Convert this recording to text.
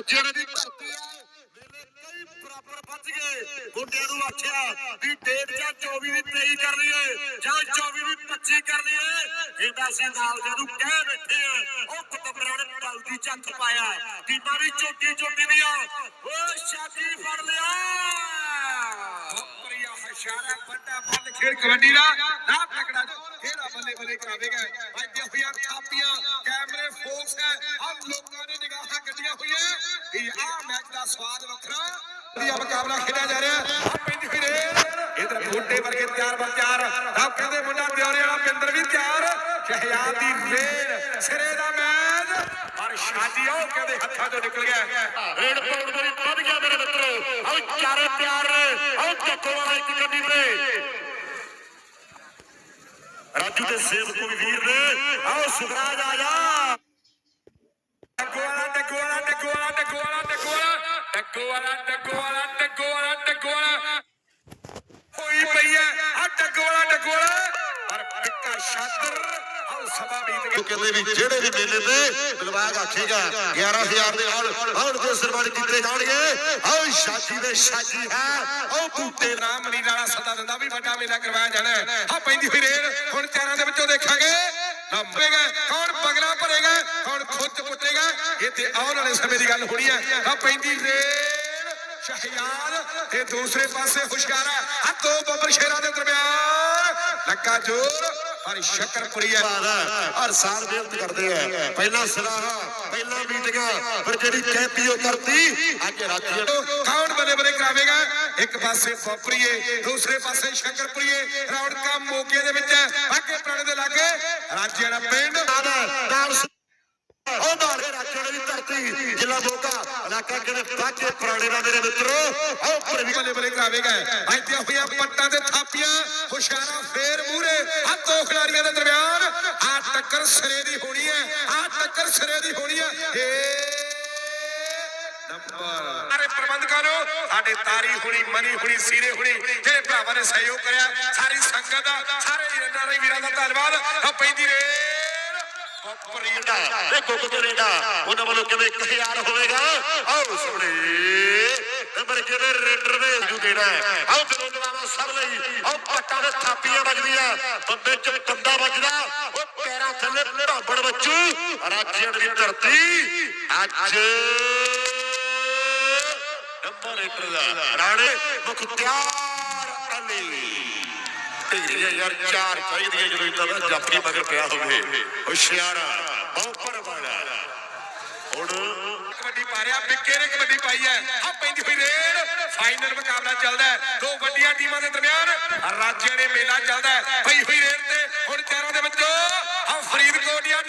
ਰਾਜੇ ਦੀ ਧਰਤੀ ਆ ਕਈ ਬਰਾਬਰ ਵੱਜ ਗਏ। ਮੁੰਡਿਆਂ ਨੂੰ ਆਖਿਆ ਵੀ ਡੇਟ ਜਾਂ 24 ਦੀ 23 ਕਰ ਲਈਏ ਜਾਂ 24 ਦੀ 25 ਕਰ ਲਈਏ। ਇਹਦਾ ਸੀ ਨਾਲ ਜਦੋਂ ਕਹਿ ਬੈਠੇ ਆ ਉਹ ਪਤੰਬਰਾਂ ਨੇ ਬਲਦੀ ਚੱਕ ਪਾਇਆ। ਟੀਮਾਂ ਵੀ ਚੋਟੀ ਚੋਟੀ ਦੀਆਂ ਓ ਸ਼ਾਦੀ ਫੜ ਲਿਆ। ਪ੍ਰਿਆ ਹਸ਼ਾਰਾ ਵੱਡਾ ਬੱਲ ਖੇਡ ਕਬੱਡੀ ਦਾ। ਨਾ ਤਕੜਾ ਖੇੜਾ ਬੱਲੇ ਬੱਲੇ ਕਰਾਵੇਗਾ। ਮੈਚ ਵੱਖਰਾ। ਵਧੀਆ ਮੁਕਾਬਲਾ ਖੇਡਿਆ ਜਾ ਰਿਹਾ। ਆ ਪਿੰਡ ਫਿਰੇ ਇਧਰ ਬੂਟੇ ਵਰਗੇ ਤਿਆਰ ਬਰ ਤਿਆਰ। ਆਪ ਕਹਿੰਦੇ ਮੁੰਡਾ ਦਿਉਰੇ ਵਾਲਾ ਪਿੰਦਰ ਵੀ ਤਿਆਰ। ਸ਼ਹਿਜ਼ਾਦ ਦੀ ਰੇਡ ਸਿਰੇ ਦਾ ਮੈਚ। ਪਰ ਸ਼ਾਦੀ ਕਹਿੰਦੇ ਹੱਥਾਂ ਤੋਂ ਨਿਕਲ ਗਿਆ। ਰੇਡ ਪਾਉਣ ਮੇਰੀ ਵੱਧ ਗਿਆ ਮੇਰੇ ਮਿੱਤਰੋ। ਆਓ ਚਾਰੇ ਪਿਆਰ ਨੇ। ਆਓ ਚੱਕੋ ਵਾਲਾ ਇੱਕ ਗੱਡੀ ਤੇ ਰਾਜੂ ਦੇ ਸੇਵ ਕੋਈ ਵੀਰ ਨੇ। ਆਓ ਸੁਖਰਾਜ ਆ ਜਾ ਟੱਗੋਵਾਲਾ ਟੱਗੋਵਾਲਾ ਟੱਗੋਵਾਲਾ ਟੱਗੋਵਾਲਾ ਟੱਗੋਵਾਲਾ ਹੋਈ ਪਈ ਹੈ ਆ ਟੱਗੋਵਾਲਾ ਟੱਗੋਵਾਲਾ ਪਰ ਪਿੱਕਾ ਸ਼ਾਦਰ ਕਹਿੰਦੇ ਵੀ ਜਿਹੜੇ ਵੀ ਮੇਲੇ ਤੇ ਦਿਲਬਾਗ ਆਖੇਗਾ 11000 ਦੇ ਨਾਲ ਆਉਣ ਦੇ ਸਰਵਾਨੀ ਕੀਤੇ ਜਾਣਗੇ। ਆਓ ਸ਼ਾਦੀ ਦੇ ਸ਼ਾਦੀ ਹੈ। ਉਹ ਬੂਟੇ ਨਾਮ ਮਨੀ ਨਾਲਾ ਸਦਾ ਦਿੰਦਾ ਵੀ ਵੱਡਾ ਮੇਲਾ ਕਰਵਾਇਆ ਜਾਣਾ ਆ ਪੈਂਦੀ ਹੋਈ ਰੇਡ ਹੁਣ ਚਾਰਾਂ ਦੇ ਵਿੱਚੋਂ ਦੇਖਾਂਗੇ ਨੰਬੇਗਾ ਕੌਣ ਬਗਲਾ ਭਰੇਗਾ ਕੌਣ ਖੁੱਦ ਪੁੱਟੇਗਾ ਇਹ ਤੇ ਆਉਣ ਵਾਲੇ ਸਮੇਂ ਦੀ ਗੱਲ ਹੋਣੀ ਹੈ ਆ ਪੈਂਦੀ ਰੇਡ ਸ਼ਹਿਜ਼ਾਦ ਤੇ ਦੂਸਰੇ ਪਾਸੇ ਹੁਸ਼ਿਆਰਾ। ਆ ਦੋ ਬੱਬਰ ਸ਼ੇਰਾਂ ਦੇ ਦਰਮਿਆਨ। ਲੱਗਾ ਜੋਰ ਪਰ ਸ਼ੱਕਰਪੁਰੀ ਹੈ ਹਰ ਸਾਲ ਮਿਹਨਤ ਕਰਦੇ ਆ। ਪਹਿਲਾਂ ਸਲਾਹਾ, ਪਹਿਲਾਂ ਮੀਟਿੰਗਾਂ, ਪਰ ਜਿਹੜੀ ਕਹਿਤੀ ਉਹ ਅੱਜ ਰਾਜੀਆਂ ਕੌਣ ਬਲੇ ਬਲੇ ਕਰਾਵੇਗਾ? ਇੱਕ ਪਾਸੇ ਫੋਪਰੀਏ ਦੂਸਰੇ ਪਾਸੇ ਸ਼ੰਕਰਪੁਰੀਏ ਰੌਣਕਾਂ ਮੋਕੇ ਦੇ ਵਿੱਚ ਅੱਗੇ ਪੁਰਾਣੇ ਦੇ ਲਾਗੇ, ਰਾਜਿਆਂ ਦਾ ਪਿੰਡ ਨਾਲ ਉਹ ਨਾਲੇ ਰਾਜਣ ਦੀ ਧਰਤੀ ਜ਼ਿਲ੍ਹਾ ਮੋਗਾ ਕਿਹੜੇ ਬਾਝੇ ਪੁਰਾਣੇ ਦਾ ਮੇਰੇ ਮਿੱਤਰੋ। ਆਓ ਪਰ ਵੀ ਬਲੇ ਬਲੇ ਕਰਾਵੇਗਾ ਅੱਜ ਹੋਈਆਂ ਪੱਟਾਂ ਤੇ ਥਾਪੀਆਂ, ਹੁਸ਼ਿਆਰਾ ਫੇਰ ਮੂਰੇ ਆ ਦੋ ਖਿਡਾਰੀਆਂ ਦੇ ਦਰਮਿਆਨ। ਆ ਟੱਕਰ ਸਿਰੇ ਦੀ ਹੋਣੀ ਹੈ ਆ ਟੱਕਰ ਸਿਰੇ ਦੀ ਹੋਣੀ ਹੈ। ਏ ਨੰਬਰ ਸਾਰੇ ਪ੍ਰਬੰਧਕਾਂ ਨੂੰ ਸਾਡੇ ਤਾਰੀ ਹੁਣੀ, ਮਨੀ ਹੁਣੀ, ਸੀਰੇ ਹੁਣੀ, ਜਿਹੜੇ ਭਰਾਵਾਂ ਨੇ ਸਹਿਯੋਗ ਕਰਿਆ, ਸਾਰੀ ਸੰਗਤ ਦਾ, ਸਾਰੇ ਇਹਨਾਂ ਦੇ ਵੀਰਾਂ ਦਾ ਧੰਨਵਾਦ। ਆ ਪੈਂਦੀ ਰੇਡ ਪਰੀਡਾ। ਤੇ ਗੁੱਗ ਕਰੇਗਾ ਉਹਨਾਂ ਵੱਲੋਂ ਕਿਵੇਂ 1000 ਹੋਵੇਗਾ? ਆਓ ਸੁਣੇ ਨੰਬਰ ਕਿਵੇਂ ਰੇਡਰ ਦੇ ਜੂ ਦੇਣਾ ਹੈ। ਆਓ ਜਨੋਦਵਾਨਾ ਸਭ ਲਈ। ਆਓ ਪੱਟਾਂ ਦੇ ਥਾਪੀਆਂ ਵੱਜਦੀਆਂ। ਬੰਦੇ ਚ ਕੰਦਾ ਵੱਜਦਾ। ਉਹ ਪੈਰਾਂ ਥੱਲੇ ਢਾਬੜ ਬੱਚੂ। ਰਾਜਿਆਂ ਦੀ ਧਰਤੀ ਅੱਜ ਨੰਬਰ ਰੇਡਰ ਦਾ। ਰਾਣੇ ਮੁਖਤਿਆਰ ਅਲੀ ਢੇਰੀਆਂ ਯਾਰ, ਚਾਰ ਚਾਹੀਦੀਆਂ ਜਦੋਂ ਇਦਾਂ ਦਾ ਜਾਫਰੀ ਮਗਰ ਪਿਆ ਹੋਵੇ। ਹੁਸ਼ਿਆਰਾ ਬੌਪਰ ਵਾਲਾ ਹੁਣ ਕਬੱਡੀ ਪਾ ਰਿਹਾ ਬਿੱਕੇ ਨੇ ਕਬੱਡੀ ਪਾਈ ਹੈ। ਆ ਪੈਂਦੀ ਹੋਈ ਰੇਡ ਫਾਈਨਲ ਮੁਕਾਬਲਾ ਚੱਲਦਾ ਹੈ। ਦੋ ਵੱਡੀਆਂ ਟੀਮਾਂ ਦੇ ਦਰਮਿਆਨ ਰਾਜਿਆਂ ਦੇ ਮੇਲਾ ਚੱਲਦਾ ਹੈ। ਪਈ ਹੋਈ ਰੇਡ ਤੇ ਹੁਣ ਚਾਰਾਂ ਦੇ ਵਿੱਚੋਂ ਆ ਫਰੀਦਕੋਟ ਦੀਆਂ